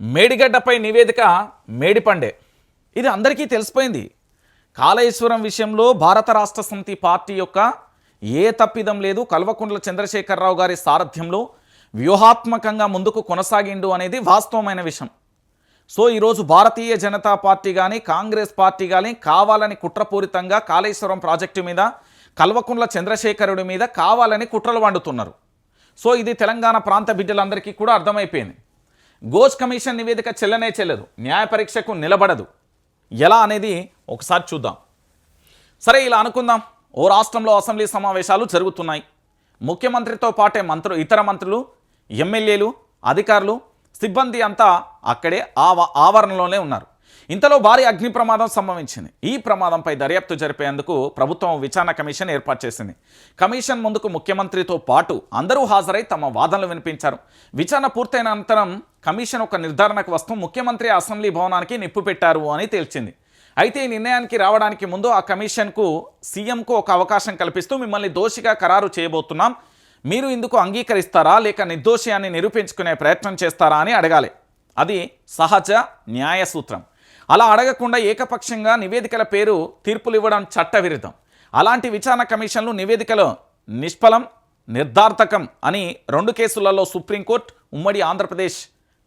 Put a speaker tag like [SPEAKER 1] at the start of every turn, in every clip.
[SPEAKER 1] మేడిగడ్డపై నివేదిక మేడిపండే. ఇది అందరికీ తెలిసిపోయింది. కాళేశ్వరం విషయంలో భారత రాష్ట్ర సమితి పార్టీ యొక్క ఏ తప్పిదం లేదు. కల్వకుంట్ల చంద్రశేఖరరావు గారి సారథ్యంలో వ్యూహాత్మకంగా ముందుకు కొనసాగిండు అనేది వాస్తవమైన విషయం. సో ఈరోజు భారతీయ జనతా పార్టీ కానీ కాంగ్రెస్ పార్టీ కానీ కావాలని కుట్రపూరితంగా కాళేశ్వరం ప్రాజెక్టు మీద కల్వకుంట్ల చంద్రశేఖరుడి మీద కావాలని కుట్రలు వండుతున్నారు. సో ఇది తెలంగాణ ప్రాంత బిడ్డలందరికీ కూడా అర్థమైపోయింది. గోస్ కమిషన్ నివేదిక చెల్లనే చెల్లదు న్యాయ పరీక్షకు నిలబడదు. ఎలా అనేది ఒకసారి చూద్దాం. సరే ఇలా అనుకుందాం. ఓ రాష్ట్రంలో అసెంబ్లీ సమావేశాలు జరుగుతున్నాయి. ముఖ్యమంత్రితో పాటే మంత్రులు ఇతర మంత్రులు ఎమ్మెల్యేలు అధికారులు సిబ్బంది అంతా అక్కడే ఆవ ఆవరణలోనే ఉన్నారు. ఇంతలో భారీ అగ్ని ప్రమాదం సంభవించింది. ఈ ప్రమాదంపై దర్యాప్తు జరిపేందుకు ప్రభుత్వం విచారణ కమిషన్ ఏర్పాటు చేసింది. కమిషన్ ముందుకు ముఖ్యమంత్రితో పాటు అందరూ హాజరై తమ వాదనలు వినిపించారు. విచారణ పూర్తయిన అనంతరం కమిషన్ ఒక నిర్ధారణకు వస్తూ ముఖ్యమంత్రి అసెంబ్లీ భవనానికి నిప్పు పెట్టారు అని తేల్చింది. అయితే ఈ నిర్ణయానికి రావడానికి ముందు ఆ కమిషన్కు సీఎంకు ఒక అవకాశం కల్పిస్తూ మిమ్మల్ని దోషిగా ఖరారు చేయబోతున్నాం. మీరు ఇందుకు అంగీకరిస్తారా? లేక నిర్దోషి అని నిరూపించుకునే ప్రయత్నం చేస్తారా అని అడగాలి. అది సహజ న్యాయ సూత్రం. అలా అడగకుండా ఏకపక్షంగా నివేదికల పేరు తీర్పులు ఇవ్వడం చట్టవిరుద్ధం. అలాంటి విచారణ కమిషన్లు నివేదికలో నిష్ఫలం నిర్ధార్థకం అని రెండు కేసులలో సుప్రీంకోర్టు ఉమ్మడి ఆంధ్రప్రదేశ్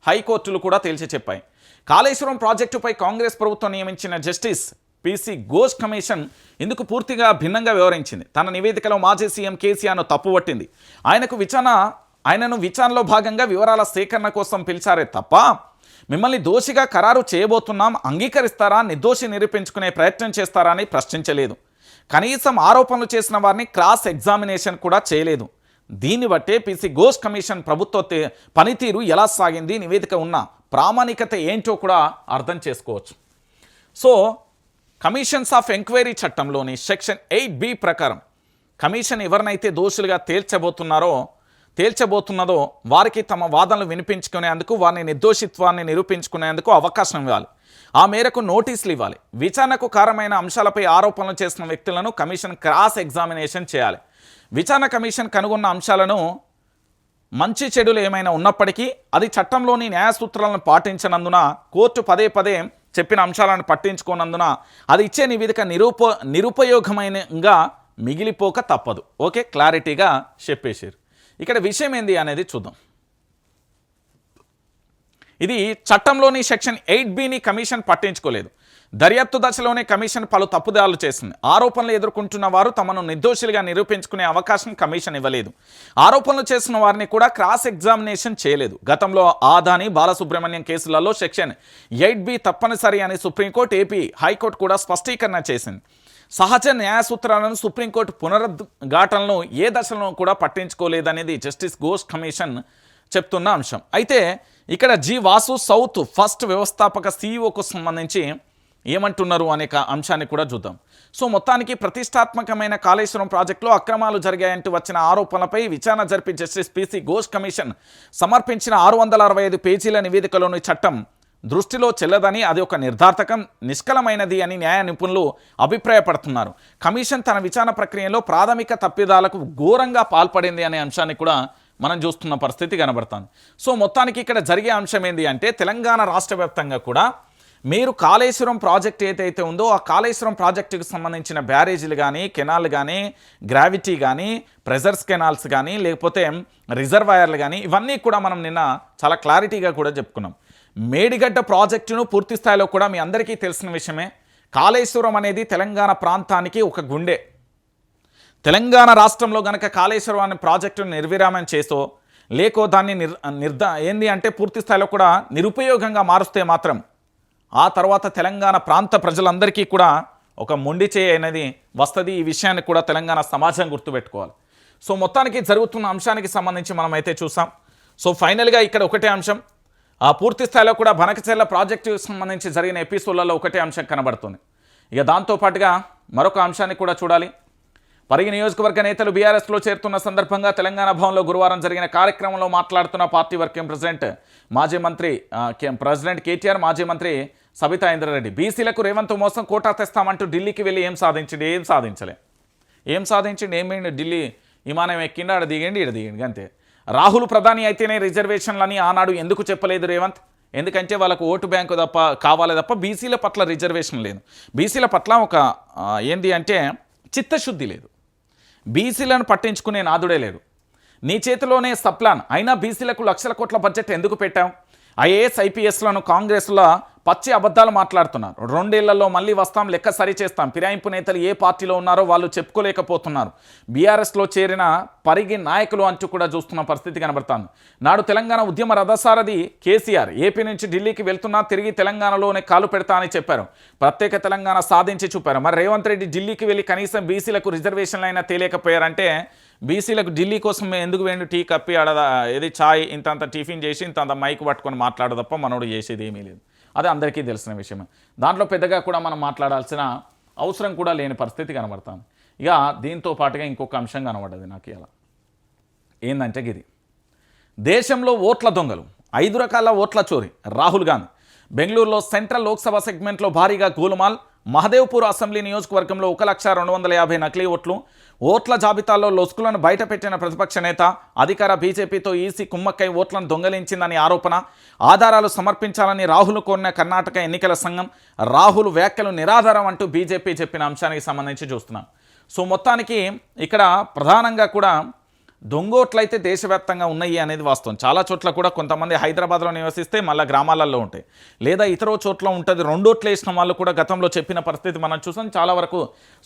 [SPEAKER 1] హైకోర్టులు కూడా తేల్చి చెప్పాయి. కాళేశ్వరం ప్రాజెక్టుపై కాంగ్రెస్ ప్రభుత్వం నియమించిన జస్టిస్ పీసీ ఘోష్ కమిషన్ ఇందుకు పూర్తిగా భిన్నంగా వివరించింది తన నివేదికలో మాజీ సీఎం కేసీఆర్ను తప్పుపట్టింది ఆయనకు విచారణ ఆయనను విచారణలో భాగంగా వివరాల సేకరణ కోసం పిలిచారే తప్ప మిమ్మల్ని దోషిగా ఖరారు చేయబోతున్నాం అంగీకరిస్తారా నిర్దోషి నిరూపించుకునే ప్రయత్నం చేస్తారా అని ప్రశ్నించలేదు. కనీసం ఆరోపణలు చేసిన వారిని క్రాస్ ఎగ్జామినేషన్ కూడా చేయలేదు. దీన్ని బట్టే పిసి గోస్ కమిషన్ ప్రభుత్వ పనితీరు ఎలా సాగింది నివేదిక ఉన్న ప్రామాణికత ఏంటో కూడా అర్థం చేసుకోవచ్చు. సో కమిషన్స్ ఆఫ్ ఎంక్వైరీ చట్టంలోని సెక్షన్ ఎయిట్ బి ప్రకారం కమిషన్ ఎవరినైతే దోషులుగా తేల్చబోతున్నారో తేల్చబోతున్నదో వారికి తమ వాదనలు వినిపించుకునేందుకు వారిని నిర్దోషిత్వాన్ని నిరూపించుకునేందుకు అవకాశం ఇవ్వాలి. ఆ మేరకు నోటీసులు ఇవ్వాలి. విచారణకు కారమైన అంశాలపై ఆరోపణలు చేసిన వ్యక్తులను కమిషన్ క్రాస్ ఎగ్జామినేషన్ చేయాలి. విచారణ కమిషన్ కనుగొన్న అంశాలను మంచి చెడులు ఏమైనా ఉన్నప్పటికీ అది చట్టంలోని న్యాయ సూత్రాలను పాటించనందున కోర్టు పదే పదే చెప్పిన అంశాలను పట్టించుకోనందున అది ఇచ్చే నివేదిక నిరూప నిరుపయోగమైనగా మిగిలిపోక తప్పదు. ఓకే క్లారిటీగా చెప్పేశారు. ఇక్కడ విషయం ఏంది అనేది చూద్దాం. ఇది చట్టంలోని సెక్షన్ ఎయిట్ బిని కమిషన్ పట్టించుకోలేదు. దర్యాప్తు దశలోనే కమిషన్ పలు తప్పుదాలు చేసింది. ఆరోపణలు ఎదుర్కొంటున్న వారు తమను నిర్దోషులుగా నిరూపించుకునే అవకాశం కమిషన్ ఇవ్వలేదు. ఆరోపణలు చేసిన వారిని కూడా క్రాస్ ఎగ్జామినేషన్ చేయలేదు. గతంలో ఆదాని బాలసుబ్రహ్మణ్యం కేసులలో సెక్షన్ ఎయిట్ బి తప్పనిసరి అని సుప్రీంకోర్టు ఏపీ హైకోర్టు కూడా స్పష్టీకరణ చేసింది. సహజ న్యాయ సూత్రాలను సుప్రీంకోర్టు పునరుద్ఘాటనను ఏ దశలను కూడా పట్టించుకోలేదనేది జస్టిస్ ఘోష్ కమిషన్ చెప్తున్న అంశం. అయితే ఇక్కడ జి వాసు సౌత్ ఫస్ట్ వ్యవస్థాపక సీఈఓకు సంబంధించి ఏమంటున్నారు అనే అంశాన్ని కూడా చూద్దాం. సో మొత్తానికి ప్రతిష్టాత్మకమైన కాళేశ్వరం ప్రాజెక్టులో అక్రమాలు జరిగాయంటూ వచ్చిన ఆరోపణలపై విచారణ జరిపి జస్టిస్ పీసీ ఘోష్ కమిషన్ సమర్పించిన ఆరు వందల అరవై ఐదు పేజీల నివేదికలోని చట్టం దృష్టిలో చెల్లదని అది ఒక నిర్ధార్థకం నిష్కలమైనది అని న్యాయ నిపుణులు అభిప్రాయపడుతున్నారు. కమిషన్ తన విచారణ ప్రక్రియలో ప్రాథమిక తప్పిదాలకు ఘోరంగా పాల్పడింది అనే అంశాన్ని కూడా మనం చూస్తున్న పరిస్థితి కనబడుతుంది. సో మొత్తానికి ఇక్కడ జరిగే అంశం ఏంటి అంటే తెలంగాణ రాష్ట్ర కూడా మీరు కాళేశ్వరం ప్రాజెక్ట్ ఏదైతే ఉందో ఆ కాళేశ్వరం ప్రాజెక్టుకు సంబంధించిన బ్యారేజీలు కానీ కెనాల్ కానీ గ్రావిటీ కానీ ప్రెజర్స్ కెనాల్స్ కానీ లేకపోతే రిజర్వాయర్లు కానీ ఇవన్నీ కూడా మనం నిన్న చాలా క్లారిటీగా కూడా చెప్పుకున్నాం. మేడిగడ్డ ప్రాజెక్టును పూర్తి స్థాయిలో కూడా మీ అందరికీ తెలిసిన విషయమే. కాళేశ్వరం అనేది తెలంగాణ ప్రాంతానికి ఒక గుండె. తెలంగాణ రాష్ట్రంలో గనక కాళేశ్వరం అనే ప్రాజెక్టును నిర్విరామం చేసో లేకో దాన్ని నిర్ నిర్దా ఏంది అంటే పూర్తి స్థాయిలో కూడా నిరుపయోగంగా మారుస్తే మాత్రం ఆ తర్వాత తెలంగాణ ప్రాంత ప్రజలందరికీ కూడా ఒక మొండి చేయి అనేది వస్తుంది. ఈ విషయాన్ని కూడా తెలంగాణ సమాజం గుర్తుపెట్టుకోవాలి. సో మొత్తానికి జరుగుతున్న అంశానికి సంబంధించి మనం అయితే చూసాం. సో ఫైనల్గా ఇక్కడ ఒకటే అంశం. ఆ పూర్తి స్థాయిలో కూడా బనకచెర్ల ప్రాజెక్టు సంబంధించి జరిగిన ఎపిసోడ్లలో ఒకటే అంశం కనబడుతుంది. ఇక దాంతోపాటుగా మరొక అంశాన్ని కూడా చూడాలి. పరిగి నియోజకవర్గ నేతలు బీఆర్ఎస్లో చేరుతున్న సందర్భంగా తెలంగాణ భవన్లో గురువారం జరిగిన కార్యక్రమంలో మాట్లాడుతున్న పార్టీ వర్కింగ్ ప్రెసిడెంట్ మాజీ మంత్రి ప్రెసిడెంట్ కేటీఆర్ మాజీ మంత్రి సబితా ఇంద్రారెడ్డి. బీసీలకు రేవంత్ మోసం కోటా తెస్తామంటూ ఢిల్లీకి వెళ్ళి ఏం సాధించండి ఏం సాధించలే. ఏం సాధించింది ఏమైంది ఢిల్లీ విమానం ఎక్కిండి ఆడ దిగండి ఈడ దిగండి అంతే. రాహుల్ ప్రధాని అయితేనే రిజర్వేషన్లని ఆనాడు ఎందుకు చెప్పలేదు రేవంత్? ఎందుకంటే వాళ్ళకు ఓటు బ్యాంకు తప్ప కావాలి తప్ప బీసీల పట్ల రిజర్వేషన్ లేదు. బీసీల పట్ల ఒక ఏంటి ఏంది అంటే చిత్తశుద్ధి లేదు. బీసీలను పట్టించుకునే నాదుడే లేడు. నీ చేతిలోనే సప్లాన్. అయినా బీసీలకు లక్షల కోట్ల బడ్జెట్ ఎందుకు పెట్టాం? ఐఏఎస్ ఐపీఎస్లను కాంగ్రెస్లో పచ్చి అబద్ధాలు మాట్లాడుతున్నారు. రెండేళ్ళలో మళ్ళీ వస్తాం లెక్క సరి చేస్తాం. ఫిరాయింపు నేతలు ఏ పార్టీలో ఉన్నారో వాళ్ళు చెప్పుకోలేకపోతున్నారు. బీఆర్ఎస్లో చేరిన పరిగి నాయకులు అంటూ కూడా చూస్తున్న పరిస్థితి కనబడుతుంది. నాడు తెలంగాణ ఉద్యమ రథసారథి కేసీఆర్ ఏపీ నుంచి ఢిల్లీకి వెళ్తున్నా తిరిగి తెలంగాణలోనే కాలు పెడతా అని చెప్పారు. ప్రత్యేక తెలంగాణ సాధించి చూపారు. మరి రేవంత్ రెడ్డి ఢిల్లీకి వెళ్ళి కనీసం బీసీలకు రిజర్వేషన్లు అయినా తేలేకపోయారంటే బీసీలకు ఢిల్లీ కోసం మేము ఎందుకు వేయండి టీ కప్పి ఆడ ఏది ఛాయ్ ఇంత అంత టిఫిన్ చేసి ఇంత మైక్ పట్టుకొని మాట్లాడ తప్ప మనోడు చేసేది ఏమీ లేదు. అది అందరికీ తెలిసిన విషయమే. దాంట్లో పెద్దగా కూడా మనం మాట్లాడాల్సిన అవసరం కూడా లేని పరిస్థితి కనబడుతుంది. ఇక దీంతో పాటుగా ఇంకొక అంశం కనబడ్డది నాకు ఇలా ఏంటంటే గిది. దేశంలో ఓట్ల దొంగలు ఐదు రకాల ఓట్ల చోరీ. రాహుల్ గాంధీ. బెంగళూరులో సెంట్రల్ లోక్సభ సెగ్మెంట్లో భారీగా గోలుమాల్ మహదేవ్పూర్ అసెంబ్లీ నియోజకవర్గంలో ఒక లక్ష రెండు వందల యాభై నకిలీ ఓట్లు ఓట్ల జాబితాలో లొసుకులను బయటపెట్టిన ప్రతిపక్ష నేత అధికార బీజేపీతో ఈసీ కుమ్మక్కై ఓట్లను దొంగలించిందని ఆరోపణ ఆధారాలు సమర్పించాలని రాహుల్ కోరిన కర్ణాటక ఎన్నికల సంఘం రాహుల్ వ్యాఖ్యలు నిరాధారం అంటూ బీజేపీ చెప్పిన అంశానికి సంబంధించి చూస్తున్నాం. సో మొత్తానికి ఇక్కడ ప్రధానంగా కూడా దొంగోట్లయితే దేశవ్యాప్తంగా ఉన్నాయి అనేది వాస్తవం. చాలా చోట్ల కూడా కొంతమంది హైదరాబాద్లో నివసిస్తే మళ్ళీ గ్రామాలలో ఉంటాయి. లేదా ఇతర చోట్ల ఉంటుంది రెండోట్లు వేసిన వాళ్ళు కూడా గతంలో చెప్పిన పరిస్థితి మనం చూసాం. చాలా వరకు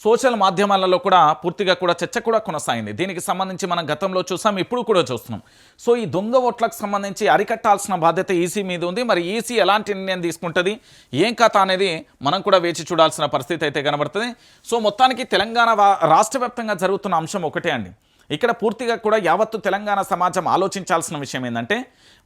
[SPEAKER 1] సోషల్ మాధ్యమాలలో కూడా పూర్తిగా కూడా చర్చ కూడా కొనసాగింది. దీనికి సంబంధించి మనం గతంలో చూసాం ఇప్పుడు కూడా చూస్తున్నాం. సో ఈ దొంగ ఓట్లకు సంబంధించి అరికట్టాల్సిన బాధ్యత ఈసీ మీద ఉంది. మరి ఈసీ ఎలాంటి నిర్ణయం తీసుకుంటుంది ఏం కథ అనేది మనం కూడా వేచి చూడాల్సిన పరిస్థితి అయితే కనబడుతుంది. సో మొత్తానికి తెలంగాణ రాష్ట్ర వ్యాప్తంగా జరుగుతున్న అంశం ఒకటే అండి. ఇక్కడ పూర్తిగా కూడా యావత్తు తెలంగాణ సమాజం ఆలోచించాల్సిన విషయం ఏంటంటే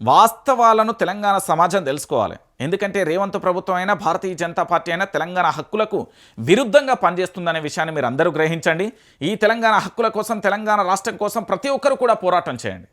[SPEAKER 1] వాస్తవాలను తెలంగాణ సమాజం తెలుసుకోవాలి. ఎందుకంటే రేవంత్ ప్రభుత్వం అయినా భారతీయ జనతా పార్టీ అయినా తెలంగాణ హక్కులకు విరుద్ధంగా పనిచేస్తుందనే విషయాన్ని మీరు అందరూ గ్రహించండి. ఈ తెలంగాణ హక్కుల కోసం తెలంగాణ రాష్ట్రం కోసం ప్రతి ఒక్కరు కూడా పోరాటం చేయండి.